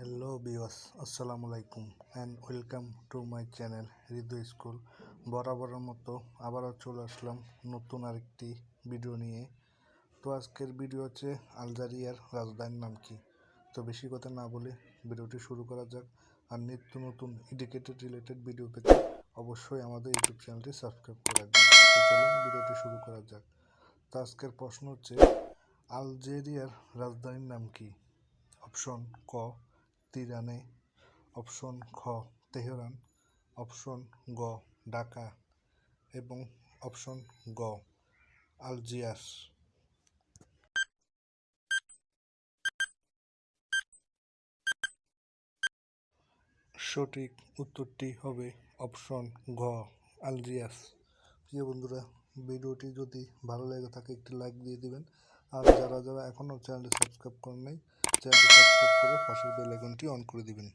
Hello বিওয়াস আসসালামু আলাইকুম and welcome to my channel Hriday school. বরাবরের মতো আবারও চলে আসলাম নতুন আরেকটি ভিডিও নিয়ে। তো আজকের ভিডিও হচ্ছে আলজারিয়ার রাজধানীর নাম কি? তো বেশি কথা না বলে ভিডিওটি শুরু করা যাক আর নিত্য নতুন এডুকেটেড রিলেটেড ভিডিও পেতে অবশ্যই আমাদের ইউটিউব চ্যানেলটি সাবস্ক্রাইব করে রাখবেন। তো চলুন ভিডিওটি শুরু করা যাক। তো আজকের প্রশ্ন হচ্ছে, আলজেরিয়ার রাজধানীর নাম কি? অপশন ক তিরানে অপশন খ, তেহরান। অপশন গ, ঢাকা। এবং অপশন গ আলজিয়াস সঠিক উত্তরটি হবে অপশন ঘ আলজিয়াস প্রিয় বন্ধুরা, ভিডিওটি যদি ভালো লেগে থাকে, একটি লাইক দিয়ে দিবেন। আর যারা যারা এখনও চ্যানেলটি সাবস্ক্রাইব করেন নাই চ্যানেলটি সাবস্ক্রাইব করে পাশের বেল আইকনটি অন করে দিবেন।